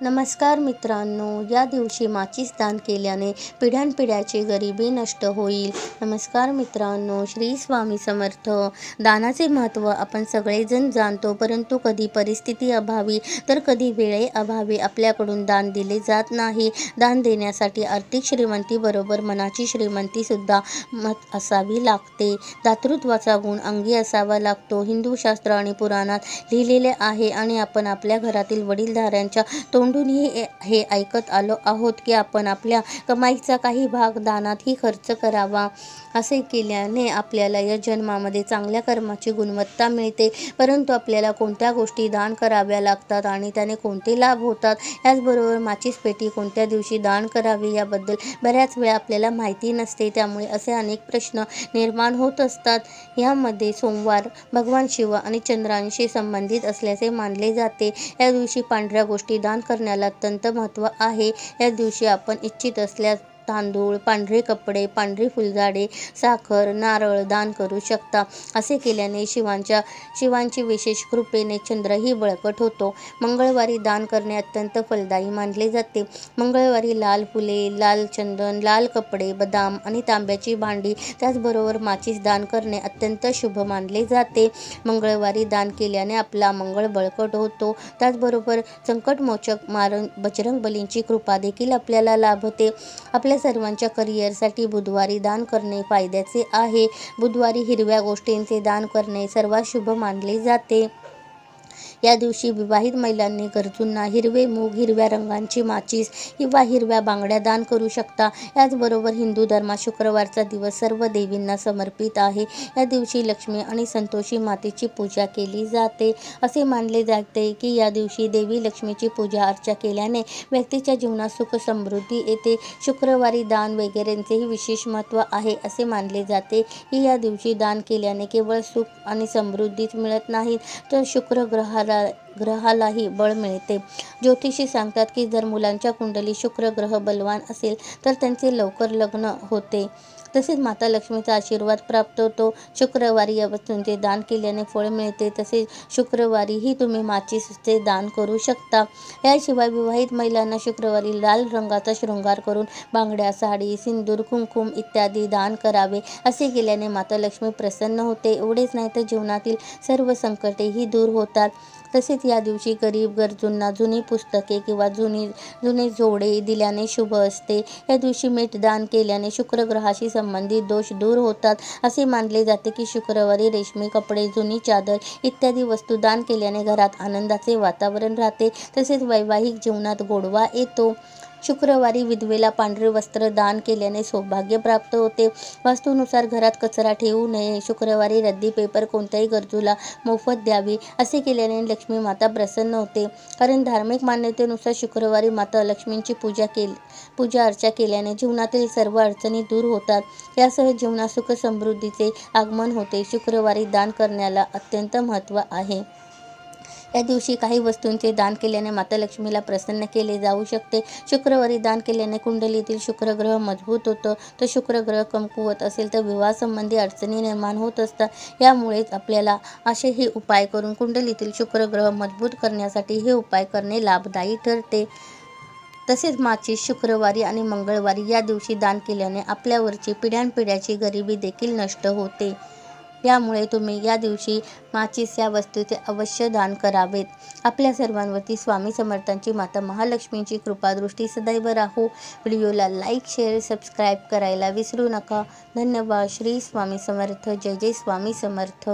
नमस्कार मित्रांनो या दिवशी माचीस दान केल्याने पिढ्यानपिढ्याची गरिबी नष्ट होईल. नमस्कार मित्रांनो श्री स्वामी समर्थ. दानाचे महत्त्व आपण सगळेजण जाणतो परंतु कधी परिस्थिती अभावी तर कधी वेळेअभावी आपल्याकडून दान दिले जात नाही. दान देण्यासाठी आर्थिक श्रीमंतीबरोबर मनाची श्रीमंतीसुद्धा मत असावी लागते. दातृत्वाचा गुण अंगी असावा लागतो. हिंदू शास्त्र आणि पुराणात लिहिलेले आहे आणि आपण आपल्या घरातील वडीलधाऱ्यांच्या तोंड तोंडूनही हे ऐकत आलो आहोत की आपण आपल्या कमाईचा काही भाग दानातही खर्च करावा असे केल्याने आपल्याला या जन्मामध्ये चांगल्या कर्माची गुणवत्ता मिळते. परंतु आपल्याला कोणत्या गोष्टी दान कराव्या लागतात आणि त्याने कोणते लाभ होतात? याचबरोबर माचीस पेटी कोणत्या दिवशी दान करावी याबद्दल बऱ्याच वेळा आपल्याला माहिती नसते. त्यामुळे असे अनेक प्रश्न निर्माण होत असतात. यामध्ये सोमवार भगवान शिव आणि चंद्रांशी संबंधित असल्याचे मानले जाते. या दिवशी पांढऱ्या गोष्टी दान कर करण्याला अत्यंत महत्त्व आहे. या दिवशी आपण इच्छित असल्यास तांदूळ पांढरे कपडे पांढरी फुलझाडे साखर नारळ दान करू शकता असे केल्याने शिवांच्या शिवांची विशेष कृपेने चंद्रही बळकट होतो. मंगळवारी दान करणे अत्यंत फलदायी मानले जाते. मंगळवारी लाल फुले लाल चंदन लाल कपडे बदाम आणि तांब्याची भांडी त्याचबरोबर माचीस दान करणे अत्यंत शुभ मानले जाते. मंगळवारी दान केल्याने आपला मंगळ बळकट होतो. त्याचबरोबर संकटमोचक मारण बजरंग बलींची कृपा देखील आपल्याला लाभते. आपल्या सर्वांच्या करिअरसाठी बुधवारी दान करणे फायद्याचे आहे. बुधवारी हिरव्या गोष्टींचे दान करणे सर्वात शुभ मानले जाते. या दिवशी विवाहित महिलांनी गरजूंना हिरवे मूग हिरव्या रंगांची माचीस किंवा हिरव्या बांगड्या दान करू शकता. याचबरोबर हिंदू धर्मात शुक्रवारचा दिवस सर्व देवींना समर्पित आहे. या दिवशी लक्ष्मी आणि संतोषी मातेची पूजा केली जाते. असे मानले जाते की या दिवशी देवी लक्ष्मीची पूजा अर्चा केल्याने व्यक्तीच्या जीवनात सुख समृद्धी येते. शुक्रवारी दान वगैरेंचेही विशेष महत्त्व आहे असे मानले जाते की या दिवशी दान केल्याने केवळ सुख आणि समृद्धीच मिळत नाही तर शुक्र ধারা ग्रहालाही बळ मिळते. ज्योतिषी सांगतात की जर मुलांच्या कुंडली शुक्र ग्रह बलवान असेल तर त्यांचे लवकर लग्न होते. तसेच माता लक्ष्मीचा आशीर्वाद प्राप्त होतो. शुक्रवारी या वस्तूंचे दान केल्याने फळ मिळते. तसेच शुक्रवारीही तुम्ही माचीसचे दान करू शकता. याशिवाय विवाहित महिलांना शुक्रवारी लाल रंगाचा शृंगार करून बांगड्या साडी सिंदूर कुंकुम इत्यादी दान करावे असे केल्याने माता लक्ष्मी प्रसन्न होते. एवढेच नाही तर जीवनातील सर्व संकटेही दूर होतात. तसेच या दिवशी गरीब गरजूंना जुनी पुस्तके किंवा जुनी जुने जोडे दिल्याने शुभ असते. या दिवशी मीठ दान केल्याने शुक्रग्रहाशी संबंधित दोष दूर होतात. असे मानले जाते की शुक्रवारी रेशमी कपडे जुनी चादर इत्यादी वस्तू दान केल्याने घरात आनंदाचे वातावरण राहते. तसेच वैवाहिक जीवनात गोडवा येतो. शुक्रवारी विधवेला पांढरे वस्त्र दान केल्याने सौभाग्य प्राप्त होते. वास्तूनुसार घरात कचरा ठेवू नये. शुक्रवारी रद्दी पेपर कोणत्याही गरजूला मोफत द्यावी असे केल्याने लक्ष्मी माता प्रसन्न होते. कारण धार्मिक मान्यतेनुसार शुक्रवारी माता लक्ष्मींची पूजा केली पूजा अर्चा केल्याने जीवनातील सर्व अडचणी दूर होतात. यासह जीवनात सुख समृद्धीचे आगमन होते. शुक्रवारी दान करण्याला अत्यंत महत्त्व आहे. या दिवशी काही वस्तूंचे दान केल्याने माता लक्ष्मीला प्रसन्न केले जाऊ शकते. शुक्रवारी दान केल्याने कुंडलीतील शुक्रग्रह मजबूत होतं. तर शुक्रग्रह कमकुवत असेल तर विवाहसंबंधी अडचणी निर्माण होत असतात. यामुळेच आपल्याला असेही उपाय करून कुंडलीतील शुक्रग्रह मजबूत करण्यासाठी हे उपाय करणे लाभदायी ठरते. तसेच माचीस शुक्रवारी आणि मंगळवारी या दिवशी दान केल्याने आपल्यावरची पिढ्यानपिढ्याची गरिबी देखील नष्ट होते. यामुळे तुम्ही या दिवशी माचीस या वस्तूचे अवश्य दान करावेत. आपल्या सर्वांवरती स्वामी समर्थांची माता महालक्ष्मींची कृपादृष्टी सदैव राहू. व्हिडिओला लाईक शेअर सबस्क्राईब करायला विसरू नका. धन्यवाद. श्री स्वामी समर्थ. जय जय स्वामी समर्थ.